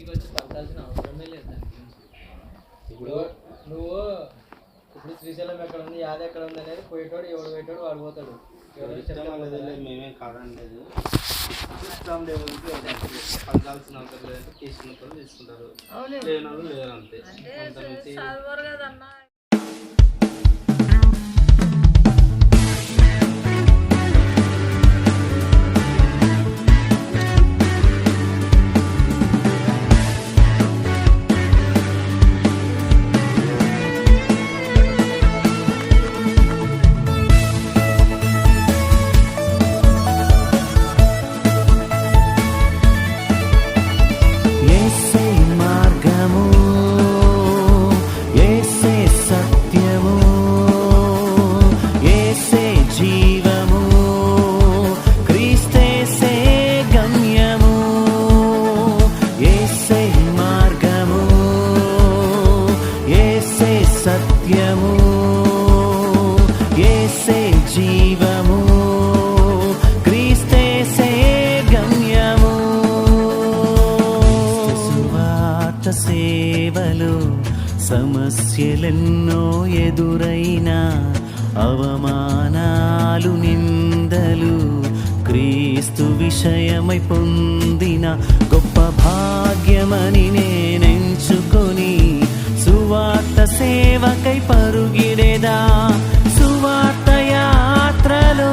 ఇంటికి వచ్చి పలకాల్సిన అవసరమే లేదు దాని గురించి ఇప్పుడు? నువ్వు ఇప్పుడు శ్రీశైలం ఎక్కడ ఉంది యాద ఎక్కడ ఉంది అనేది పోయేటోడు ఎవడు పోయేటోడు వాడు పోతాడు. ఎవరు ఇష్టం అనేది మేమేం కాదనలేదు ఇష్టం దేవుడికి పలకాల్సిన అవసరం లేదంటే తీసుకున్న తీసుకుంటారు. లేని వాళ్ళు లేరు అంతే. సేవలు సమస్యలెన్నో ఎదురైనా అవమానాలు నిందలు క్రీస్తు విషయమై పొందిన గొప్ప భాగ్యమని నేనెంచుకొని సువార్త సేవకై పరుగిడేదా సువార్త యాత్రలో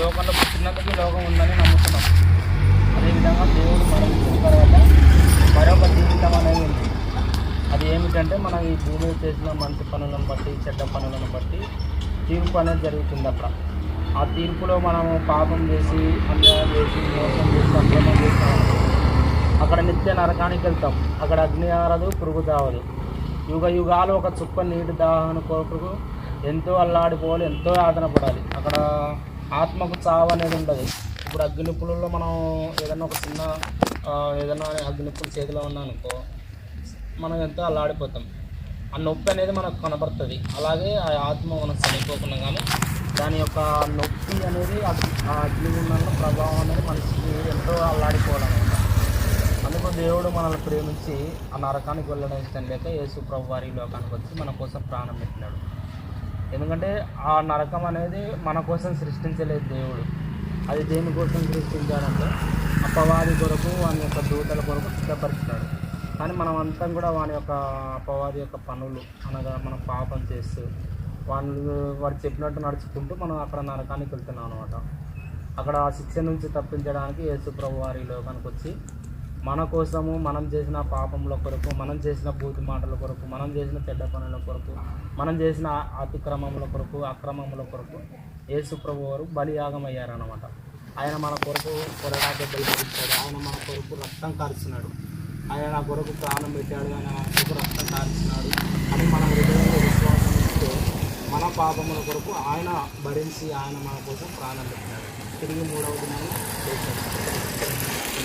లోకంలో పుట్టినందుకు లోకం ఉందని నమ్ముతున్నాం. అదేవిధంగా దేవుడు మరణించిన తర్వాత మరొక జీవితం అనేది ఉంది. అది ఏమిటంటే మనం ఈ భూమి చేసిన మంచి పనులను బట్టి చెడ్డ పనులను బట్టి తీర్పు అనేది జరుగుతుంది అక్కడ. ఆ తీర్పులో మనము పాపం చేసి అన్యాయం చేసి మోసం చేసి అక్రమం చేస్తాం అక్కడ నిత్య నరకానికి వెళ్తాం. అక్కడ అగ్ని ఆరదు పురుగు తావదు యుగ యుగాలు ఒక చుక్క నీటి దాహన కోరుకు ఎంతో అల్లాడిపోవాలి ఎంతో యాతన పడాలి. అక్కడ ఆత్మకు చావు అనేది ఉండదు. ఇప్పుడు అగ్నిపులలో మనం ఏదైనా ఒక చిన్న ఏదైనా అగ్నిపులు చేతిలో ఉన్నానుకో మనం ఎంతో అల్లాడిపోతాం. ఆ నొప్పి అనేది మనకు కనబడుతుంది. అలాగే ఆ ఆత్మ మనం చనిపోకుండా కానీ దాని యొక్క నొప్పి అనేది ఆ అగ్నిగుండంలో ప్రభావం అనేది మనిషికి ఎంతో అల్లాడిపోవడం అందుకు దేవుడు మనల్ని ప్రేమించి ఆ నరకానికి వెళ్ళడం ఇష్టం లేక యేసు ప్రభు వారి లోకానికి వచ్చి మన కోసం ప్రాణం పెట్టినాడు. ఎందుకంటే ఆ నరకం అనేది మన కోసం సృష్టించలేదు దేవుడు. అది దేనికోసం సృష్టించాడంటే అపవాది కొరకు వాని యొక్క దూతల కొరకు సిద్ధపరిచినాడు. కానీ మనం అంతా కూడా వాని యొక్క అపవాది యొక్క పనులు అనగా మనం పాపం చేస్తూ వాళ్ళు వాడు చెప్పినట్టు నడుచుకుంటూ మనం అక్కడ నరకానికి వెళ్తున్నాం అనమాట అక్కడ ఆ శిక్ష నుంచి తప్పించడానికి యేసు ప్రభు వారి లోకానికి వచ్చి మన కోసము మనం చేసిన పాపముల కొరకు మనం చేసిన బూతి మాటల కొరకు మనం చేసిన చెడ్డ పనుల కొరకు మనం చేసిన అతిక్రమముల కొరకు అక్రమముల కొరకు యేసుప్రభు వారు బలియాగం అయ్యారనమాట ఆయన మన కొరకు కొరడాక దెబ్బలు ఆయన మన కొరకు రక్తం కార్చినాడు ఆయన నా కొరకు ప్రాణం పెట్టాడు. ఆయన నా కొరకు రక్తం కార్చినాడు అని మన హృదయంలో విశ్వాసం ఇస్తే మన పాపముల కొరకు ఆయన భరించి ఆయన మన కోసం ప్రాణం పెట్టాడు. తిరిగి మూడవ దినాన్ని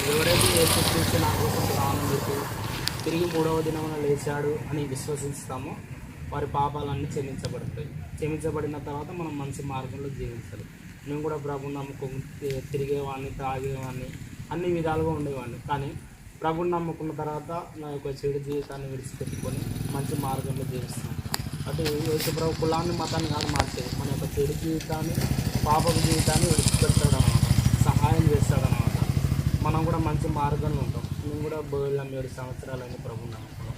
ఎవరైతే యేసుక్రీస్తు నా కోసం ప్రాణం పెట్టి తిరిగి మూడవ దినమున లేచాడు అని విశ్వసిస్తామో వారి పాపాలన్నీ క్షమించబడతాయి. క్షమించబడిన తర్వాత మనం మంచి మార్గంలో జీవించాలి. మేము కూడా ప్రభుని నమ్ముకుని తిరిగేవాడిని తాగేవాడిని అన్ని విధాలుగా ఉండేవాడిని కానీ ప్రభుని నమ్ముకున్న తర్వాత నా యొక్క చెడు జీవితాన్ని విడిచిపెట్టుకొని మంచి మార్గంలో జీవిస్తాను అటు యేసు ప్రభు కులాన్ని మతాన్ని కాదు మార్చేది. మన యొక్క చెడు జీవితాన్ని పాపపు జీవితాన్ని విడిచిపెట్టడం. మనం కూడా మంచి మార్గంలో ఉంటాం. మేము కూడా బోళ్ళ ఏడు సంవత్సరాలైన ప్రభు నమ్ముకున్నాం.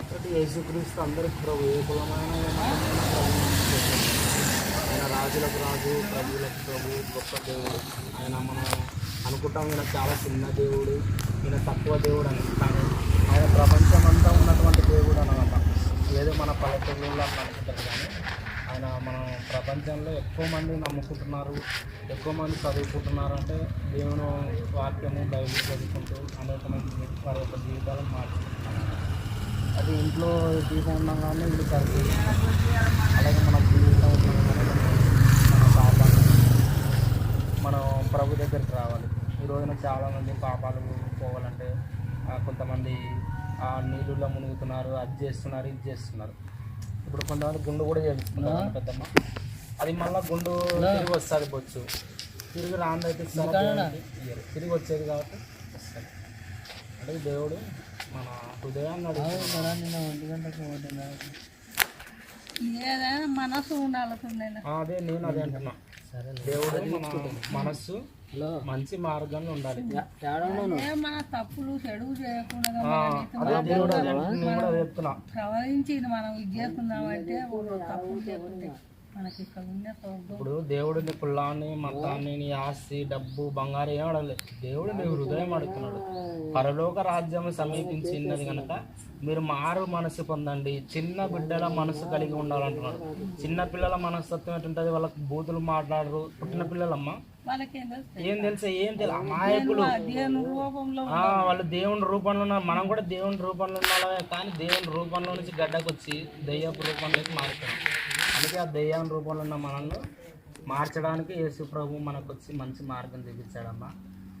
కాబట్టి యేసుక్రీస్తు అందరికి ప్రభు ఏ కులమైన ఆయన రాజులకు రాజు ప్రభువులకు ప్రభు గొప్ప దేవుడు. ఆయన మనం అనుకుంటాం ఈయన చాలా చిన్న దేవుడు ఈయన తక్కువ దేవుడు అని. కానీ ఆయన ప్రపంచం అంతా ఉన్నటువంటి దేవుడు అనమాట ఏదో మన పల్లెటూళ్ళలో అట్లా అనుకుంటారు కానీ ఆయన మనం ప్రపంచంలో ఎక్కువ మంది నమ్ముకుంటున్నారు ఎక్కువ మంది చదువుకుంటున్నారు అంటే దేవుని వాక్యము బయలు చదువుకుంటూ అనేక మంది వారి యొక్క జీవితాలను మార్చుకుంటున్నారు. అది ఇంట్లో దీపం కానీ ఇల్లు సరిపోయింది అలాగే మన జీవితం మన పాపాలు మనం ప్రభు దగ్గరికి రావాలి. ఈ రోజున చాలామంది పాపాలు పోవాలంటే కొంతమంది ఆ నీళ్ళలో మునుగుతున్నారు అది చేస్తున్నారు ఇది చేస్తున్నారు. ఇప్పుడు కొంతమంది గుండు కూడా చేస్తున్నారు పెద్దమ్మ. అది మళ్ళీ గుండు తిరిగి వస్తుంది బొచ్చు. తిరిగి రాందైతే. తిరిగి వచ్చేది కాబట్టి వస్తుంది. అంటే దేవుడు మన హృదయాన్ని మనసు ఆ, అదే నేను అదే అంటున్నా. దేవుడు మన మనస్సు మంచి మార్గంలో ఉండాలి. మన తప్పులు చెడు చేయకుండా మనం ఇది చేసుకుందామంటే ఓ తప్పులు చేయకుంటే మనకి ఇక్కడ ఉన్న స్వర్గం ఇప్పుడు దేవుడు నీ కులాన్ని మతాన్ని నీ ఆస్తి డబ్బు బంగారం ఏం అడగలేదు దేవుడు నీ హృదయం అడుగుతున్నాడు. పరలోక రాజ్యం సమీపించినది కనుక మీరు మారు మనసు పొందండి. చిన్న బిడ్డల మనసు కలిగి ఉండాలంటున్నాడు. చిన్న పిల్లల మనస్తత్వం ఎటుంటుంది వాళ్ళకి బూతులు మాట్లాడరు. పుట్టిన పిల్లలమ్మ. ఏం తెలుసు ఏం తెలుసా? అమాయకులు. ఆ, వాళ్ళు దేవుని రూపంలో ఉన్నారు. మనం కూడా దేవుని రూపంలో ఉండాలి కానీ దేవుని రూపంలో నుంచి గడ్డకు వచ్చి దెయ్యపు రూపంలోకి మారుతున్నాం అందుకే ఆ దెయ్యం రూపంలో ఉన్న మనల్ని మార్చడానికి యేసు ప్రభు మనకు వచ్చి మంచి మార్గం చూపించాడమ్మా.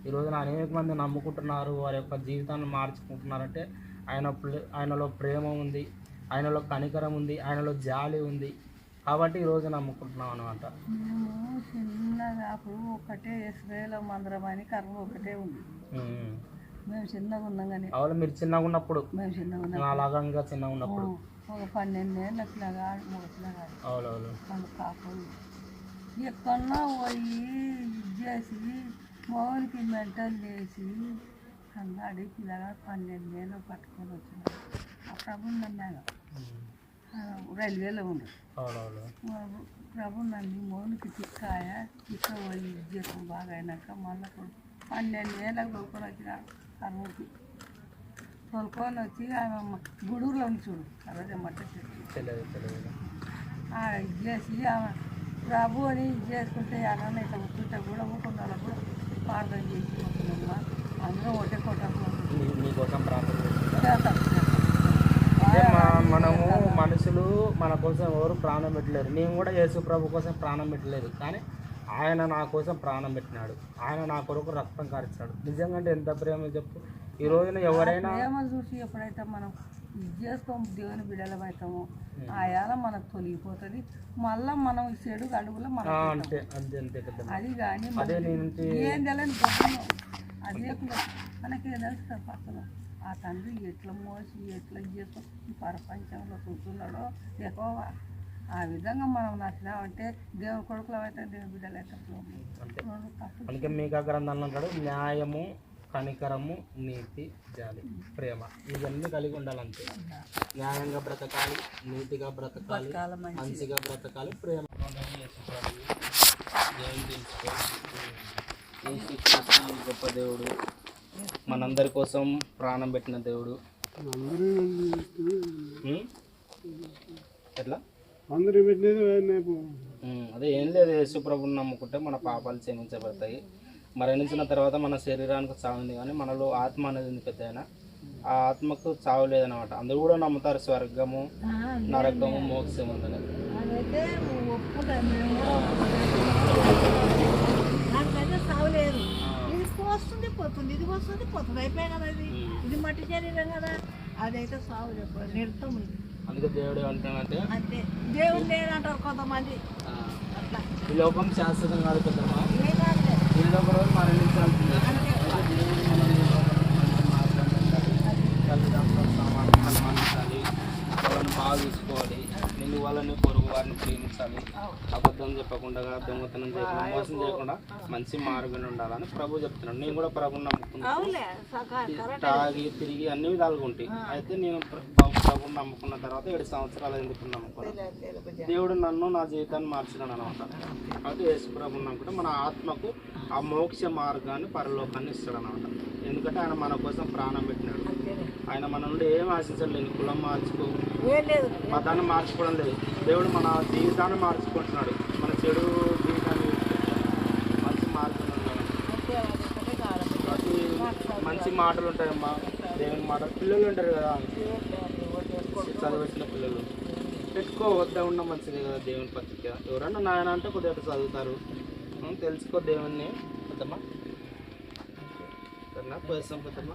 ఈ రోజున అనేక మంది నమ్ముకుంటున్నారు వారి యొక్క జీవితాన్ని మార్చుకుంటున్నారంటే ఆయన ఆయనలో ప్రేమ ఉంది ఆయనలో కనికరం ఉంది ఆయనలో జాలి ఉంది. కాబట్టి ఈ రోజు నమ్ముకుంటున్నాం అనమాట మేము చిన్నగా అప్పుడు ఒకటే మందిరం అని కర్మ ఒకటే ఉంది. మేము చిన్నగా ఉన్నాం కానీ. అవును మీరు చిన్నగా ఉన్నప్పుడు. మేము చిన్నగా ఉన్నాం అలాగా ఇంకా చిన్నగా ఉన్నప్పుడు. ఒక పన్నెండు ఏళ్ళ పిల్లగా మూడు పిల్లగా అవునవును మన పాపం ఎక్కడన్నా పోయి ఇది చేసి మౌనికి మెంటల్ చేసి అన్నాడు పిల్లగా పన్నెండు ఏళ్ళు పట్టుకొని వచ్చినాడు ఆ ప్రభు నన్నాను రైల్వేలో ఉండు అవునవును ప్రభు నన్ను మౌనికి తిక్కాయ ఇది చేసాం బాగా అయినాక మళ్ళీ పన్నెండు ఏళ్ళకి తోలుకొని వచ్చిన కర్మూకి తోలుకొని వచ్చి ఆమె గుడూరులో ఉంది చూడు. అదే మట్ట చెట్టు. చేసి ఆమె ప్రభు అని ఇది చేసుకుంటే అన్న ఇట్లా కూర్చుంటే కూడా ఊకుండా కూడా ప్రార్థన చేసి అందరూ ఒకటే నీకోసం ప్రార్థన చేస్తున్నాను. అంటే మా- మనము మనుషులు మన కోసం ఎవరు ప్రాణం పెట్టలేరు. నేను కూడా యేసు ప్రభు కోసం ప్రాణం పెట్టలేదు. కానీ ఆయన నా కోసం ప్రాణం పెట్టినాడు. ఆయన నా కొరకు రక్తం కార్చాడు నిజంగా అంటే ఎంత ప్రేమ చెప్పు. ఈ రోజున ఎవరైనా ప్రేమ చూసి ఎప్పుడైతే మనం చేసుకోము దేవుని బిడ్డలం అవుతామో ఆయాల మనకు తొలగిపోతుంది. మళ్ళా మనం ఈ చెడు అడుగులో మనం అంతే అంతే అంతే పెద్ద అది కానీ అదే నేను ఏం తెలియని అదే మనకి ఏం తెలుస్తుంది పక్కన. ఆ తండ్రి ఎట్లా మోసి ఎట్లా చేసుకొని ప్రపంచంలో చూస్తున్నాడో ఎక్కువ ఆ విధంగా మనం నచ్చినామంటే దేవుని కొడుకులు అయితే దేవుని బిడ్డలు అయితే అందుకే మీకు గ్రంథాలు అంటాడు న్యాయము కనికరము నీతి జాలి ప్రేమ. ఇవన్నీ కలిగి ఉండాలంతే. న్యాయంగా బ్రతకాలి నీతిగా బ్రతకాలి మంచిగా. బ్రతకాలి ప్రేమ. గొప్ప దేవుడు. మనందరి కోసం ప్రాణం పెట్టిన దేవుడు? ఎట్లా? అందరూ అదే ఏం లేదు యేసుప్రభుని నమ్ముకుంటే మన పాపాలు క్షమించబడతాయి. మరణించిన తర్వాత మన శరీరానికి చావుంది కానీ మనలో ఆత్మ అనేది ఉంది పెద్ద ఆ ఆత్మకు చావు లేదనమాట అందరూ కూడా నమ్ముతారు స్వర్గము నరకము మోక్షం ఉందని అదైతే ఒప్పుకుంటాను మేము దానికైతే సాగులేదు ఇది వస్తుంది పోతుంది. ఇది వస్తుంది పోతుంది. అయిపోయాయి కదా ఇది ఇది మట్టి శరీరం కదా. అదైతే సాగు చెప్పదు నిర్తం ఇది అందుకే దేవుడు ఏమంటాడంటే అంతే. దేవుడు లేదంటారు కొంతమంది. అట్లా. ఈ లోకం శాశ్వతం కాదు కాదులే. ఏదో ఒక రోజు మరణించాల్సిందే వాళ్ళని బాగా చూసుకోవాలి. నిన్ను వాళ్ళని పొరుగు వారిని ప్రేమించాలి అబద్ధం చెప్పకుండా దొంగతనం చేయకుండా మోసం చేయకుండా మంచి మార్గం ఉండాలని ప్రభు చెప్తున్నాడు. నేను కూడా ప్రభు నమ్ముకున్నాను. తాగి తిరిగి అన్ని విధాలుగా ఉంటాయి. అయితే నేను ప్ర- ప్రభు నమ్ముకున్న తర్వాత ఏడు సంవత్సరాలు ఎందుకు నమ్ముకున్నాను దేవుడు నన్ను నా జీవితాన్ని మార్చినాడు అనమాట అయితే యేసు ప్రభు నమ్ముకుంటే మన ఆత్మకు ఆ మోక్ష మార్గాన్ని పరలోకాన్ని ఇస్తాడు అనమాట ఎందుకంటే ఆయన మన కోసం ప్రాణం పెట్టినాడు. ఆయన మన నుండి ఏం ఆశించలేదు కులం మార్చుకో. మతాన్ని మార్చుకోవడం లేదు. దేవుడు మన జీవితాన్ని మార్చుకుంటున్నాడు. చెడు జీవితాన్ని మంచి మాటలు ఉండాలి. మంచి మాటలు ఉంటాయమ్మా. దేవుని మాట. పిల్లలు ఉంటారు కదా. చదివేసిన పిల్లలు. పెట్టుకో వద్ద ఉన్న మంచిది కదా దేవుని పత్రిక. ఎవరన్నా నాయన అంటే కొద్దిగా చదువుతారు. తెలుసుకో దేవుణ్ణి. పెద్దమ్మా. సరేనా? పోయిస్తాం పెద్దమ్మా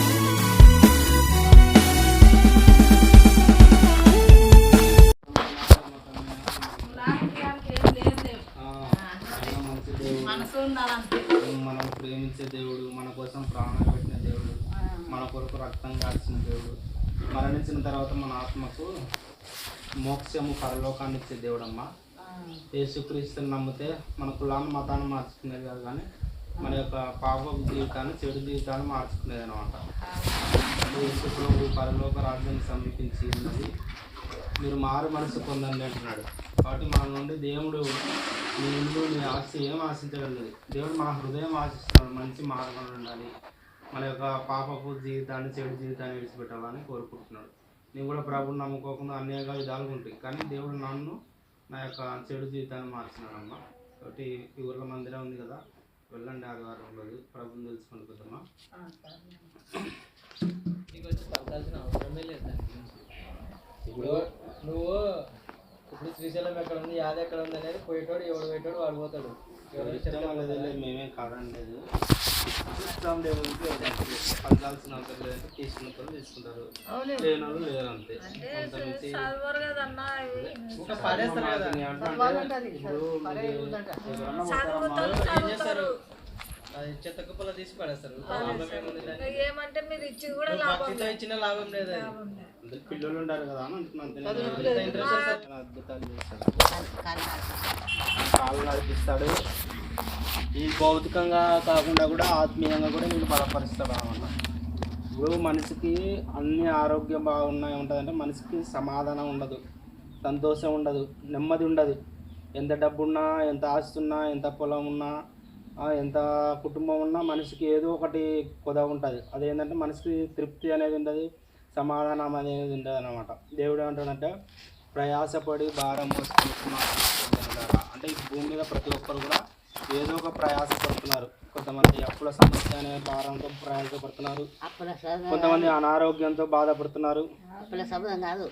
ఇచ్చే దేవుడు మన కోసం ప్రాణం పెట్టిన దేవుడు మన కొరకు రక్తం కాల్చిన దేవుడు మరణించిన తర్వాత మన ఆత్మకు మోక్షము పరలోకాన్ని ఇచ్చే దేవుడు అమ్మ యేసుక్రీస్తుని నమ్మితే మన కులాన్ని మతాన్ని మార్చుకునేది కాదు కానీ మన యొక్క పాప జీవితాన్ని చెడు జీవితాన్ని మార్చుకునేది అనమాట. యేసు పరలోక రాజ్యాన్ని సమీపించి ఉన్నది. మీరు మారు మనసు పొందండి అంటున్నాడు. కాబట్టి మన నుండి దేవుడు నీ ఇల్లు నీ ఆస్తి ఏం ఆశించగలదు? లేదు దేవుడు మా హృదయం ఆశిస్తున్నాడు మంచి మార్గంలో ఉండాలి. మన యొక్క పాపపు జీవితాన్ని చెడు జీవితాన్ని విడిచిపెట్టాలని కోరుకుంటున్నాడు. నేను కూడా ప్రభుని నమ్ముకోకుండా అనేక విధాలుగా ఉంటాయి. కానీ దేవుడు నన్ను నా యొక్క చెడు జీవితాన్ని మార్చినాడమ్మా. కాబట్టి ఈ ఊర్ల మందిరం ఉంది కదా వెళ్ళండి ఆదివారం రోజు. ప్రభుని తెలుసుకొని పోతామా నీకు వచ్చి అవసరమే లేదు నువ్వు ఇప్పుడు శ్రీశైలం ఎక్కడ ఉంది యాద ఎక్కడ ఉంది అనేది పోయేటోడు ఎవడు పోయేటోడు వాడు పోతాడు. మేమేం కాదనలేదు ఇష్టం దేవుడికి పలకాల్సిన అవసరం లేదంటే తీసుకున్న వాళ్ళు తీసుకుంటారు. లేని వాళ్ళు లేరు అంతే. ఇప్పుడు అది చెత్త కుప్పలో తీసి పడేస్తారు. లాభం? ఏమంటే మీరు ఇచ్చింది కూడా భక్తితో ఇచ్చిన లాభం లేదు పిల్లలు ఉంటారు కదా అద్భుతాలు కాళ్ళు నడిపిస్తాడు. ఈ భౌతికంగా కాకుండా కూడా ఆత్మీయంగా కూడా నేను బలపరుస్తాడు అన్నమాట. ఇప్పుడు మనిషికి అన్ని ఆరోగ్యం బాగున్నాయి ఉంటుందంటే మనిషికి సమాధానం ఉండదు. సంతోషం ఉండదు. నెమ్మది ఉండదు. ఎంత డబ్బు ఉన్నా ఎంత ఆస్తి ఉన్నా ఎంత పొలం ఉన్నా ఎంత కుటుంబం ఉన్నా మనిషికి ఏదో ఒకటి కొద ఉంటుంది. అదేంటంటే మనిషికి తృప్తి అనేది ఉండదు సమాధానం అనేది ఉండదు అనమాట దేవుడు ఏమంటాడంటే ప్రయాసపడి భారం అంటే ఈ భూమి మీద ప్రతి ఒక్కరు కూడా ఏదో ఒక ప్రయాస పడుతున్నారు కొంతమంది అప్పుల సమస్య అనే భారంతో ప్రయాసపడుతున్నారు. కొంతమంది అనారోగ్యంతో బాధపడుతున్నారు. అప్పుల సబదం కాదు.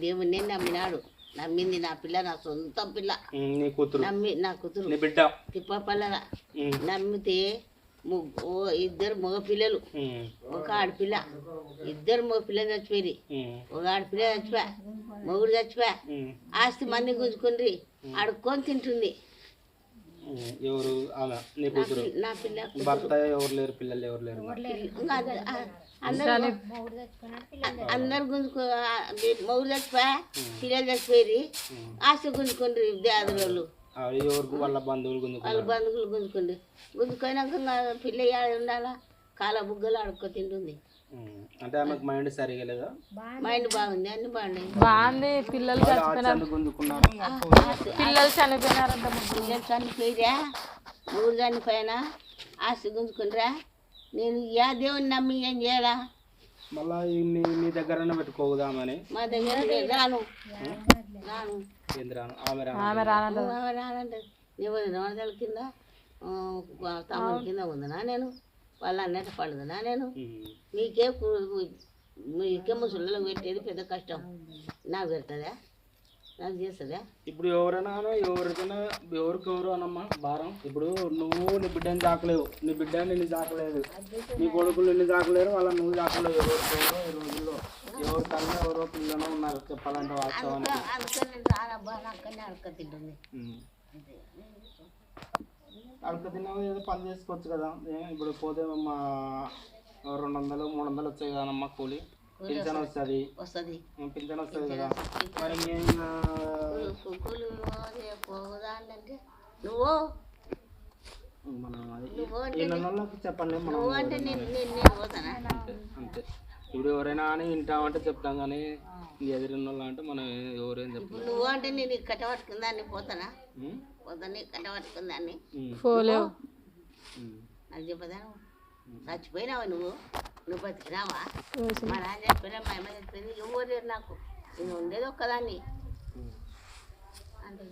దేవుడిని నమ్మినాడు నమ్మింది నా పిల్ల నా సొంతం పిల్ల. ఉమ్, నీ కూతురు. నమ్మి నా కూతురు. నీ బిడ్డ. తిప్పపల్లెల ఉమ్, నమ్మితే ఇద్దరు మగ పిల్లలు ఒక ఆడపిల్ల. ఇద్దరు మగ పిల్లలు చచ్చిపోయి ఒక ఆడపిల్ల చచ్చిపోయా. మొగుడు చచ్చిపోయా. ఆస్తి మంది గుంజుకుండ్రి. అడుక్కొని తింటుంది. ఎవరు ఆమె నీ నా కూతురు? భర్త ఎవరు లేరు పిల్లలు ఎవరు లేరు? అందరూ అందరు గుంజుకో మొగుడు చచ్చిపోయా? పిల్లలు చచ్చిపోయి ఆస్తి గుంజుకుండ్రి దేదరోళ్ళు అవి ఎవరికి? వాళ్ళ బంధువులు వాళ్ళ గుంజుకున్నారు బంధువులు గుంజుకోండి గుంజుకోయినాక ఇంకా పిల్ల ఉండాలా? కాల బుగ్గలు ఆడుకో తింటుంది. అంటే ఆమెకు మైండ్ సరిగా లేదా? మైండ్ బాగుంది అన్ని బాగున్నాయి. బాగుంది పిల్లలు గుంజుకున్నారు. పిల్లలు చనిపోయినారంట పిల్లలు చనిపోయిరా ఊరు చనిపోయినా ఆస్తి గుంజుకుంటారా నేను యా దేవుని నమ్మి ఏం చేయాలా? మళ్ళా నీ నీ దగ్గరనే పెట్టుకోదామని మా దగ్గర. రాను. రాను. కేంద్రాను ఆమె ఆమె రానంట. నోడదల కింద ఆ, తమ్ముడి కింద ఉందనా నేను? వాళ్ళ అన్నట్టు పడదనా నేను? మీకే మీకే ముసలిలో పెట్టేది పెద్ద కష్టం. నాకు పెడుతుందా? నాకు చేస్తుందా? ఇప్పుడు ఎవరైనా ఎవరికైనా ఎవరికి ఎవరు అనమ్మా భారం. ఇప్పుడు నువ్వు నీ బిడ్డని చాకలేవు నీ బిడ్డ నిన్ను చాకలేదు నీ కొడుకులు నిన్ను చాకలేరు వాళ్ళ నువ్వు చాకలేవు ఎవరికి ఎవరో ఈ రోజుల్లో ఎవరి తల్లి ఎవరో పిల్లనో ఉన్నారు చెప్పాలంటే వాస్తవానికి. అడుగు తిన్నావు ఏదో పని చేసుకోవచ్చు కదా. ఇప్పుడు పోతే మా రెండు వందలు మూడు వందలు వచ్చాయి కదమ్మా కూలి. పింఛన్ వస్తుంది. వస్తుంది. పింఛన్ వస్తుంది కదా. మరి నువ్వు చెప్పండి అంతే. ఇప్పుడు ఎవరైనా అని వింటామంటే చెప్తాం కానీ ఎదురున్న వాళ్ళు అంటే మనం ఎవరేం చెప్పలేం ఇప్పుడు నువ్వు అంటే నేను ఈ కట్ట పట్టుకుందాన్ని పోతానా? పోతాను కట్ట పట్టుకుందాన్ని. పోలేవు. నాకు చెప్పదా నువ్వు చచ్చిపోయినావా నువ్వు? నువ్వు బతికినావా? మా నాన్న చచ్చిపోయినా మా అమ్మ చచ్చిపోయింది ఎవరు లేరు నాకు. నేను ఉండేది ఒక్కదాన్ని. అంటే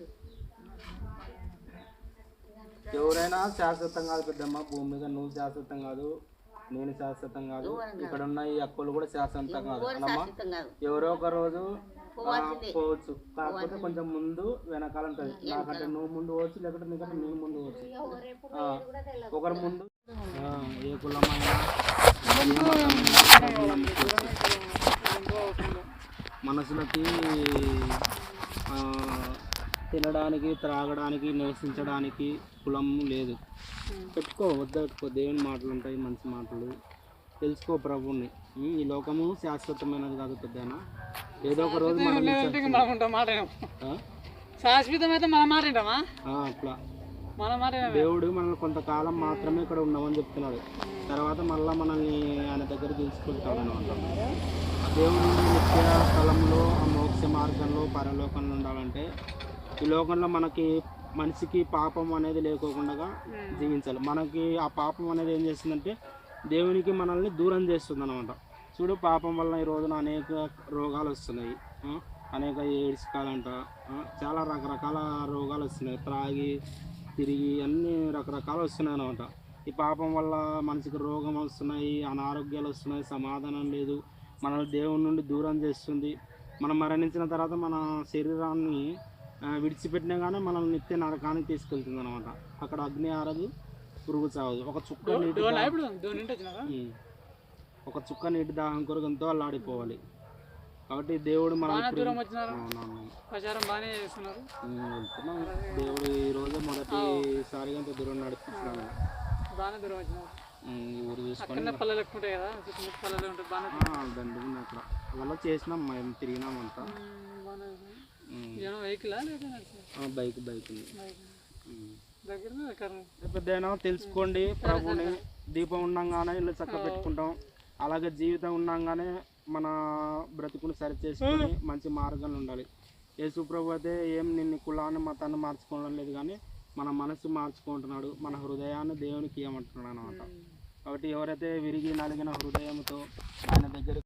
ఎవరైనా శాశ్వతం కాదు పెద్దమ్మ భూమి మీద నువ్వు శాశ్వతం కాదు నేను శాశ్వతం కాదు. ఇక్కడ ఉన్న ఈ అక్కలు కూడా శాశ్వతం కాదు. ఎవరు ఒక రోజు పోవాల్సిందే. పోవచ్చు. కాకపోతే కొంచెం ముందు వెనకాల ఉంటుంది. నాకంటే నువ్వు ముందు పోవచ్చు లేకుంటే నీకంటే నేను ముందు పోవచ్చు. ఒకరు ముందు. ఆ, ఏ నమ్ముకోవచ్చు. మనసులకి ఆ, తినడానికి త్రాగడానికి నివసించడానికి కులం లేదు. పెట్టుకో వద్ద పెట్టుకో. దేవుని మాటలు ఉంటాయి మంచి మాటలు. తెలుసుకో ప్రభుని ఈ లోకము శాశ్వతమైనది కాదు పెద్దనా ఏదో ఒక రోజు మనం మాట అట్లా. దేవుడు మనల్ని కొంతకాలం మాత్రమే ఇక్కడ ఉన్నామని చెప్తున్నాడు. తర్వాత మళ్ళా మనల్ని ఆయన దగ్గర తీసుకెళ్తాడు అనమాట దేవుడు నిత్య స్థలంలో ఆ మోక్ష మార్గంలో పరలోకంలో ఉండాలంటే ఈ లోకంలో మనకి మనిషికి పాపం అనేది లేకోకుండా జీవించాలి. మనకి ఆ పాపం అనేది ఏం చేస్తుందంటే దేవునికి మనల్ని దూరం చేస్తుంది అనమాట చూడు పాపం వల్ల ఈ రోజున అనేక రోగాలు వస్తున్నాయి. అనేక ఎయిడ్స్ కాలంట. చాలా రకరకాల రోగాలు వస్తున్నాయి. త్రాగి తిరిగి అన్ని రకరకాలు వస్తున్నాయి అనమాట ఈ పాపం వల్ల మనిషికి రోగం వస్తున్నాయి అనారోగ్యాలు వస్తున్నాయి సమాధానం లేదు. మనల్ని దేవుని నుండి దూరం చేస్తుంది. మనం మరణించిన తర్వాత మన శరీరాన్ని విడిచిపెట్టినా కానీ మనల్ని నిత్య నరకానికి తీసుకెళ్తుంది అనమాట అక్కడ అగ్ని ఆరదు పురుగు చావదు. ఒక చుక్క నీటి. ఒక చుక్క నీటి దాహం కొరకు ఎంతో అల్లాడిపోవాలి. కాబట్టి దేవుడు మనం వెళ్తున్నాం. దేవుడు ఈ రోజు మొదటిసారిగా ఇంత దూరం నడిపిస్తున్నాను ఊరు చూసుకొని అక్కడ. అలా చేసినాం మేము తిరిగినాం అంతా. బైక్ బైక్ ఉంది. పెద్దయినా తెలుసుకోండి. ప్రభుని దీపం ఉండంగానే ఇల్లు చక్క పెట్టుకుంటాం. అలాగే జీవితం ఉన్నాగానే మన బ్రతుకుని సరి చేసుకొని మంచి మార్గంలో ఉండాలి. యేసు ప్రభు అయితే ఏం నిన్ను కులాన్ని మతాన్ని మార్చుకోవడం లేదు కానీ మన మనసు మార్చుకుంటున్నాడు. మన హృదయాన్ని దేవునికి ఇవ్వమంటున్నాడు అనమాట కాబట్టి ఎవరైతే విరిగి నలిగిన హృదయంతో ఆయన దగ్గర